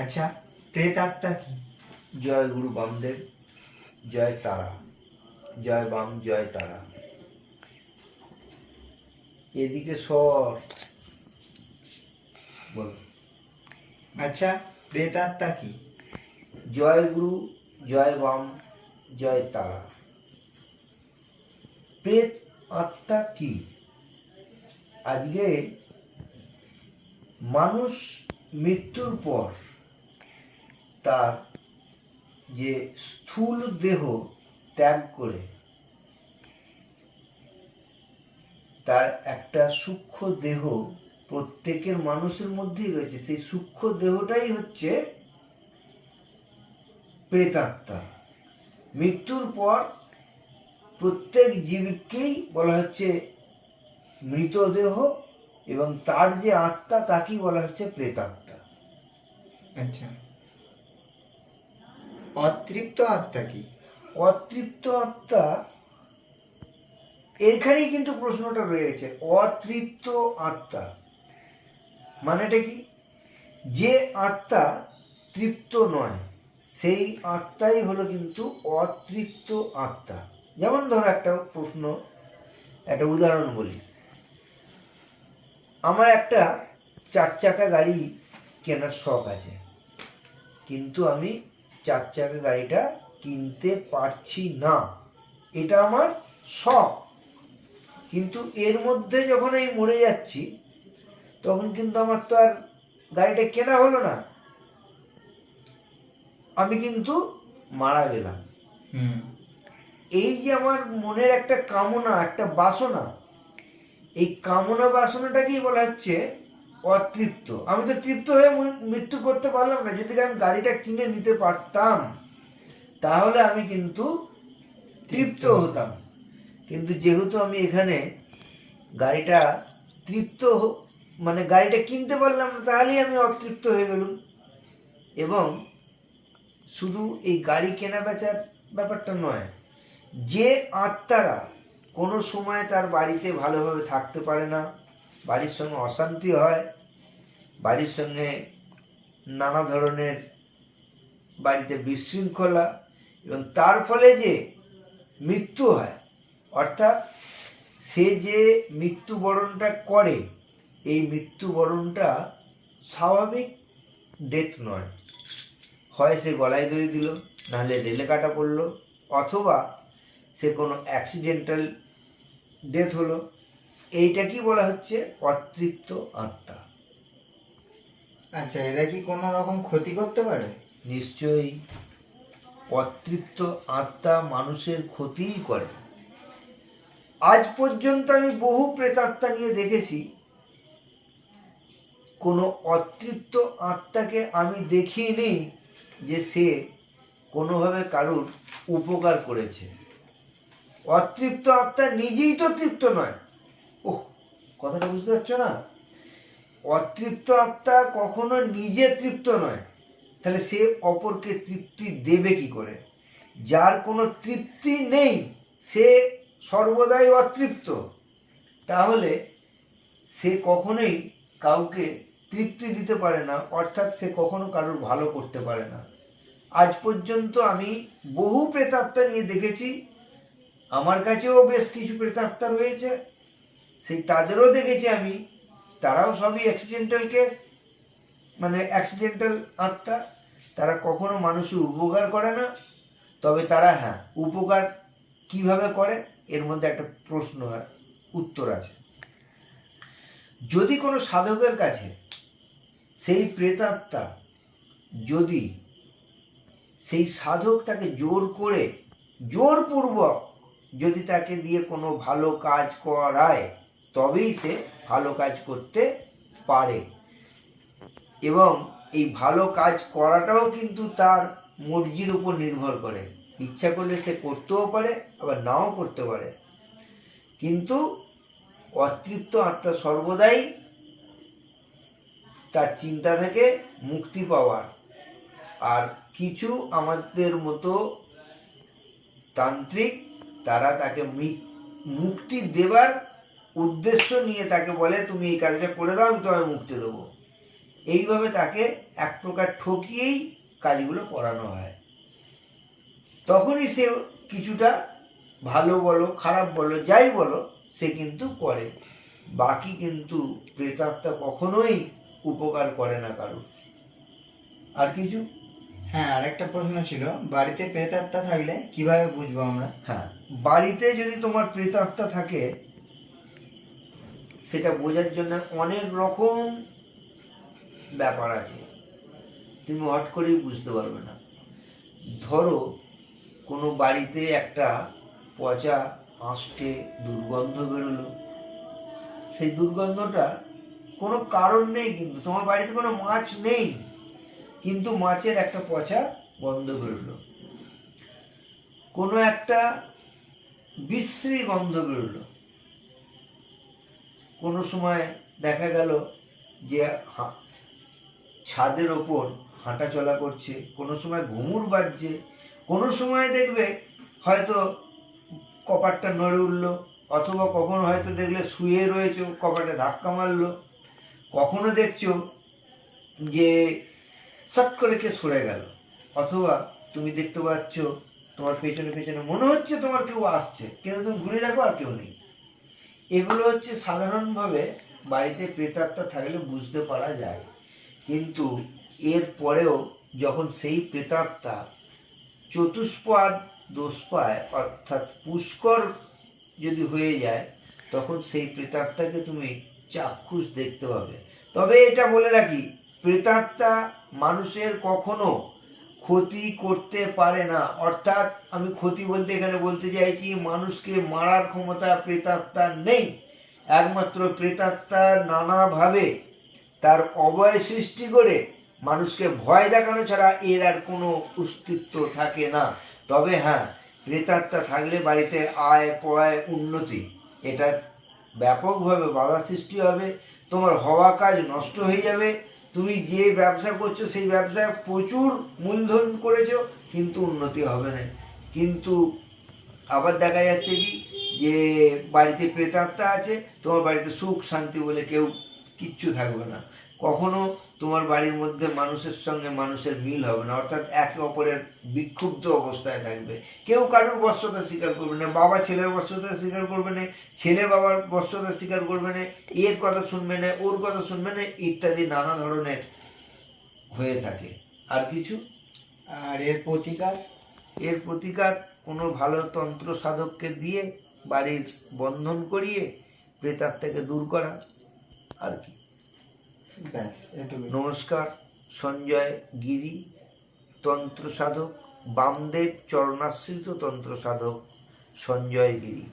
আচ্ছা প্রেত আত্মা কি? জয় গুরু বামদেব জয় তারা। জয় বাম জয় তারা। এদিকে সর। বল। আচ্ছা প্রেত আত্মা কি? জয় গুরু জয় বাম জয় তারা। প্রেত আত্মা কি? আজকে মানুষ মৃত্যুর পর তার যে স্থূল দেহ ত্যাগ করে, তার একটা সূক্ষ্ম দেহ প্রত্যেকের মানুষের মধ্যেই রয়েছে। সেই সূক্ষ্ম দেহটাই হচ্ছে প্রেতাত্মা। মৃত্যুর পর প্রত্যেক জীবকেই বলা হচ্ছে মৃতদেহ এবং তার যে আত্মা, তাকেই বলা হচ্ছে প্রেতাত্মা। আচ্ছা। অতৃপ্ত আত্মা কি? অতৃপ্ত আত্মা, এখানেই কিন্তু প্রশ্নটা রয়েছে অতৃপ্ত আত্মা। মানেটা কি? যে আত্মা তৃপ্ত নয়, সেই আত্মাই হলো কিন্তু অতৃপ্ত আত্মা। যেমন ধরো একটা প্রশ্ন, একটা উদাহরণ বলি। আমার একটা চার চাকা গাড়ি কেনার শখ আছে, কিন্তু আমি চার চাকা গাড়িটা কিনতে পারছি না। এটা আমার শখ। কিন্তু এর মধ্যে যখন আমি মরে যাচ্ছি তখন কিন্তু আমার তো আর গাড়িটা কেনা হলো না। আমি কিন্তু মারা গেলাম। হুম। এই যে আমার মনের একটা কামনা একটা বাসনা এই কামনা বাসনাটাকেই বলা হচ্ছে অতৃপ্ত। আমি তো তৃপ্ত হয়ে মৃত্যু করতে পারলাম না। যদি আমি গাড়িটা কিনে নিতে পারতাম তাহলে আমি কিন্তু তৃপ্ত হতাম। কিন্তু যেহেতু আমি এখানে গাড়িটা তৃপ্ত মানে গাড়িটা কিনতে পারলাম না তাহলেই আমি অতৃপ্ত হয়ে গেলাম। এবং শুধু এই গাড়ি কেনা বেচার ব্যাপারটা নয় যে আত্মারা কোনো সময় তার বাড়িতে ভালোভাবে থাকতে পারে না বাড়ির সঙ্গে অশান্তি হয়, বাড়ির সঙ্গে নানা ধরনের বাড়িতে বিশৃঙ্খলা এবং তার ফলে যে মৃত্যু হয়, অর্থাৎ সে যে মৃত্যুবরণটা করে, এই মৃত্যুবরণটা স্বাভাবিক ডেথ নয়। হয় সে গলায় দড়ি দিল, নাহলে রেলে কাটা পড়ল, অথবা সে কোনো অ্যাক্সিডেন্টাল ডেথ হলো। এইটা কি বলা হচ্ছে? অতৃপ্ত আত্মা। আচ্ছা এরা কি কোনো রকম ক্ষতি করতে পারে? নিশ্চয়ই। অতৃপ্ত আত্মা মানুষের ক্ষতিই করে। আজ পর্যন্ত আমি বহু প্রেতাত্মা নিয়ে দেখেছি। কোনো অতৃপ্ত আত্মাকে আমি দেখিনি যে সে কোনোভাবে কারুর উপকার করেছে। অতৃপ্ত আত্মা নিজেই তো তৃপ্ত নয়। কথাটা বুঝতে পারছ না? অতৃপ্ত আত্মা কখনো নিজে তৃপ্ত নয়। তাহলে সে অপরকে তৃপ্তি দেবে কি করে? যার কোনো তৃপ্তি নেই, সে সর্বদাই অতৃপ্ত। তাহলে সে কখনোই কাউকে তৃপ্তি দিতে পারে না, অর্থাৎ সে কখনো কারোর ভালো করতে পারে না। আজ পর্যন্ত আমি বহু প্রেতাত্মা নিয়ে দেখেছি। আমার কাছেও বেশ কিছু প্রেতাত্মা রয়েছে। সেই তাদেরও দেখেছি আমি। তারাও সবই অ্যাক্সিডেন্টাল কেস মানে অ্যাক্সিডেন্টাল আত্মা। তারা কখনো মানুষের উপকার করে না, তবে তারা হ্যাঁ উপকার কীভাবে করে, এর মধ্যে একটা প্রশ্ন, হয়, উত্তর আছে। যদি কোনো সাধকের কাছে সেই প্রেতাত্মা যদি সেই সাধক তাকে জোর করে, জোরপূর্বক যদি তাকে দিয়ে কোনো ভালো কাজ করায় তবেই সে ভালো কাজ করতে পারে। এবং এই ভালো কাজ করাটাও কিন্তু তার মর্জির উপর নির্ভর করে। ইচ্ছা করলে সে করতেও পারে, আবার নাও করতে পারে। কিন্তু অতৃপ্ত আত্মা সর্বদাই তার চিন্তা থেকে মুক্তি পাওয়ার। আর কিছু আমাদের মতো তান্ত্রিক, তারা তাকে মুক্তি দেবার উদ্দেশ্য নিয়ে তাকে বলে তুমি এই কাজটা করে দাও আমি তোমায় মুক্তি দেবো। এইভাবে তাকে এক প্রকার ঠকিয়েই কাজগুলো করানো হয়। তখনই সে কিছুটা ভালো বলো খারাপ বলো যাই বলো সে কিন্তু করে। বাকি কিন্তু প্রেতাত্মা কখনোই উপকার করে না কারও আর কিছু? হ্যাঁ আরেকটা প্রশ্ন ছিল বাড়িতে প্রেতাত্মা থাকলে কীভাবে বুঝব আমরা? হ্যাঁ বাড়িতে যদি তোমার প্রেতাত্মা থাকে সেটা বোঝার জন্য অনেক রকম ব্যাপার আছে। তুমি হট করেই বুঝতে পারবে না। ধরো, কোনো বাড়িতে একটা পচা আঁশটে দুর্গন্ধ বেরোলো। সেই দুর্গন্ধটা কোনো কারণ নেই কিন্তু, তোমার বাড়িতে কোনো মাছ নেই, কিন্তু মাছের একটা পচা গন্ধ বেরোলো। কোনো একটা বিশ্রী গন্ধ বেরোলো। কোনো সময় দেখা গেল যে ছাদের ওপর হাঁটা চলা করছে, কোনো সময় ঘুমুর বাজছে, কোনো সময় দেখবে হয়তো কপারটা নড়ে উঠল, অথবা কখনো হয়তো দেখলে শুয়ে রয়েছে, কপাটে ধাক্কা মারলো। কখনো দেখছ যে সট করে কে সরে গেল, অথবা তুমি দেখতে পাচ্ছ তোমার পেছনে পেছনে মনে হচ্ছে তোমার কেউ আসছে, কিন্তু তুমি ঘুরে দেখো আর কেউ নেই। এগুলো হচ্ছে সাধারণভাবে বাড়িতে প্রেতাত্মা থাকলে বুঝতে পারা যায়। কিন্তু এর পরেও যখন সেই প্রেতাত্মা চতুষ্পাদ দোষ পায়, অর্থাৎ পুষ্কর যদি হয়ে যায়, তখন সেই প্রেতাত্মাকে তুমি চাক্ষুষ দেখতে পাবে। তবে এটা বলে রাখি, প্রেতাত্মা মানুষের কখনো ক্ষতি করতে পারে না। অর্থাৎ আমি ক্ষতি বলতে এখানে বলতে চাইছি, মানুষকে মারার ক্ষমতা প্রেতাত্মার নেই। একমাত্র প্রেতাত্মা নানাভাবে তার অবয় সৃষ্টি করে মানুষকে ভয় দেখানো ছাড়া এর আর কোনো অস্তিত্ব থাকে না। তবে হ্যাঁ প্রেতাত্মা থাকলে বাড়িতে আয় পয় উন্নতি এটার ব্যাপকভাবে বাধা সৃষ্টি হবে, তোমার হওয়া কাজ নষ্ট হয়ে যাবে তুমি যে ব্যবসা করছ, সেই ব্যবসায় প্রচুর মূলধন করেছ, কিন্তু উন্নতি হবে না। কিন্তু আবার দেখা যাচ্ছে কি, যে বাড়িতে প্রেতাত্মা আছে, তোমার বাড়িতে সুখ শান্তি বলে কেউ কিচ্ছু থাকবে না। কখনো তোমার বাড়ির মধ্যে মানুষের সঙ্গে মানুষের মিল হবে না অর্থাৎ একে অপরের বিক্ষুব্ধ অবস্থায় থাকবে। কেউ কারোর বর্ষতা স্বীকার করবে না বাবা ছেলের বর্ষতা স্বীকার করবে না ছেলে বাবার বর্ষতা স্বীকার করবে না এর কথা শুনবে না ওর কথা শুনবে না ইত্যাদি নানা ধরনের হয়ে থাকে। আর কিছু? আর এর প্রতিকার? এর প্রতিকার কোনো ভালো তন্ত্র সাধককে দিয়ে বাড়ির বন্ধন করিয়ে প্রেতাত্মাকে দূর করা আর কি। নমস্কার সঞ্জয় গিরি তন্ত্র সাধক বামদেব চরণাশ্রিত তন্ত্র সাধক সঞ্জয় গিরি।